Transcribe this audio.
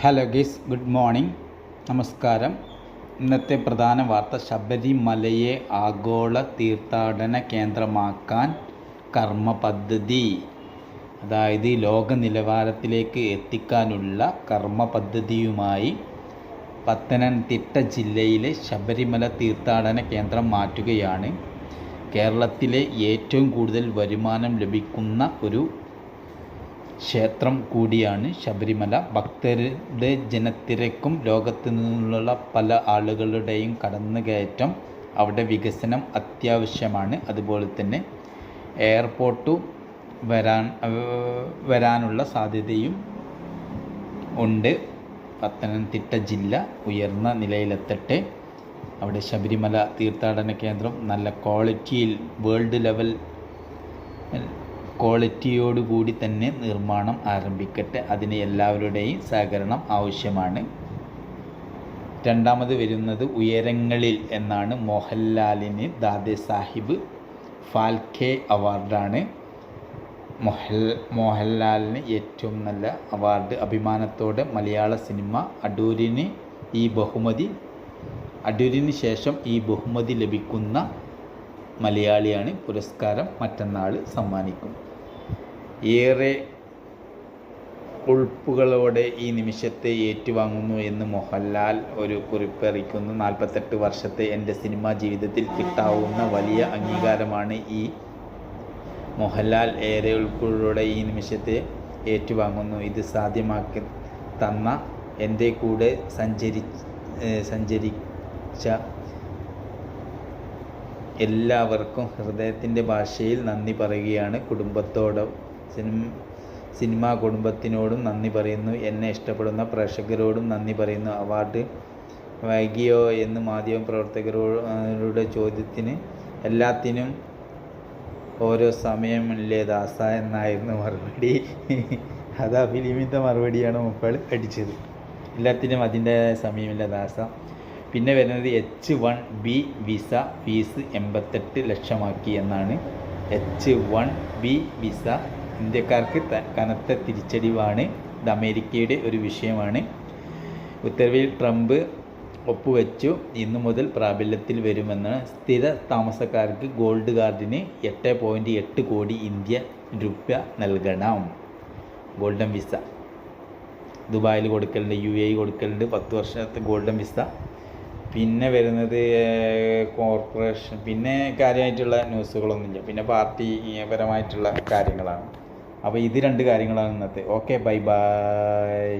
Hello ഗീസ് good morning നമസ്കാരം. ഇന്നത്തെ പ്രധാന വാർത്ത ശബരിമലയെ ആഗോള തീർത്ഥാടന കേന്ദ്രമാക്കാൻ കർമ്മ പദ്ധതി. അതായത് ലോക നിലവാരത്തിലേക്ക് എത്തിക്കാനുള്ള കർമ്മ പദ്ധതിയുമായി പത്തനംതിട്ട ജില്ലയിലെ ശബരിമല തീർത്ഥാടന കേന്ദ്രം മാറ്റുകയാണ്. കേരളത്തിലെ ഏറ്റവും കൂടുതൽ വരുമാനം ലഭിക്കുന്ന ഒരു ക്ഷേത്രം കൂടിയാണ് ശബരിമല. ഭക്തരുടെ ജനത്തിരക്കും ലോകത്തു നിന്നുള്ള പല ആളുകളുടെയും കടന്നുകയറ്റം അവിടെ വികസനം അത്യാവശ്യമാണ്. അതുപോലെ തന്നെ എയർപോർട്ട് വരാൻ വരാനുള്ള സാധ്യതയും ഉണ്ട്. പത്തനംതിട്ട ജില്ല ഉയർന്ന നിലയിലെത്തട്ടെ. അവിടെ ശബരിമല തീർത്ഥാടന കേന്ദ്രം നല്ല ക്വാളിറ്റിയിൽ വേൾഡ് ലെവൽ ക്വാളിറ്റിയോടുകൂടി തന്നെ നിർമ്മാണം ആരംഭിക്കട്ടെ. അതിന് എല്ലാവരുടെയും സഹകരണം ആവശ്യമാണ്. രണ്ടാമത് വരുന്നത് ഉയരങ്ങളിൽ എന്നാണ് മോഹൻലാലിന് ദാദേ സാഹിബ് ഫാൽക്കെ അവാർഡാണ്. മോഹൽ മോഹൻലാലിന് ഏറ്റവും നല്ല അവാർഡ്. അഭിമാനത്തോടെ മലയാള സിനിമ അടൂരിന് ഈ ബഹുമതി അടൂരിന് ശേഷം ഈ ബഹുമതി ലഭിക്കുന്ന മലയാളിയാണ് പുരസ്കാരം മറ്റന്നാൾ സമ്മാനിക്കും. ഏറെ ഉൾപ്പുകളോടെ ഈ നിമിഷത്തെ ഏറ്റുവാങ്ങുന്നു എന്ന് മോഹൻലാൽ ഒരു കുറിപ്പറിക്കുന്നു നാൽപ്പത്തെട്ട് വർഷത്തെ എന്റെ സിനിമാ ജീവിതത്തിൽ കിട്ടാവുന്ന വലിയ അംഗീകാരമാണ് ഈ മോഹൻലാൽ. ഏറെ ഉൾപ്പുകളോടെ ഈ നിമിഷത്തെ ഏറ്റുവാങ്ങുന്നു. ഇത് സാധ്യമാക്കി തന്ന എന്റെ കൂടെ സഞ്ചരി സഞ്ചരിച്ച എല്ലാവർക്കും ഹൃദയത്തിന്റെ ഭാഷയിൽ നന്ദി പറയുകയാണ്. കുടുംബത്തോട് സിനിമ സിനിമാ കുടുംബത്തിനോടും നന്ദി പറയുന്നു. എന്നെ ഇഷ്ടപ്പെടുന്ന പ്രേക്ഷകരോടും നന്ദി പറയുന്നു. അവാർഡ് വൈകിയോ എന്ന് മാധ്യമ പ്രവർത്തകരുടെ ചോദ്യത്തിന് എല്ലാത്തിനും ഓരോ സമയമില്ലേ ദാസ എന്നായിരുന്നു മറുപടി. അത് അഭിലിമിത്ത മറുപടിയാണ് മുപ്പൾ അടിച്ചത്. എല്ലാത്തിനും അതിന്റെ സമയമില്ല ദാസ. പിന്നെ വരുന്നത് H one B visa fee എൺപത്തെട്ട് ലക്ഷമാക്കി എന്നാണ്. എച്ച് വൺ ബി വിസ ഇന്ത്യക്കാർക്ക് കനത്ത തിരിച്ചടിവാണ്. ഇത് അമേരിക്കയുടെ ഒരു വിഷയമാണ്. ഉത്തരവിൽ ട്രംപ് ഒപ്പുവെച്ചു. ഇന്നു മുതൽ പ്രാബല്യത്തിൽ വരുമെന്ന് സ്ഥിര താമസക്കാർക്ക് ഗോൾഡ് കാർഡിന് എട്ട് പോയിന്റ് എട്ട് കോടി ഇന്ത്യ രൂപ നൽകണം. Golden visa. ദുബായിൽ കൊടുക്കലുണ്ട് യു എ കൊടുക്കലുണ്ട്. പത്ത് വർഷത്തെ ഗോൾഡൻ വിസ. പിന്നെ വരുന്നത് കോർപ്പറേഷൻ പിന്നെ കാര്യമായിട്ടുള്ള ന്യൂസുകളൊന്നുമില്ല പിന്നെ പാർട്ടി പരമായിട്ടുള്ള കാര്യങ്ങളാണ്. അപ്പോൾ ഇത് രണ്ട് കാര്യങ്ങളാണ് ഇന്നത്തെ. Okay bye bye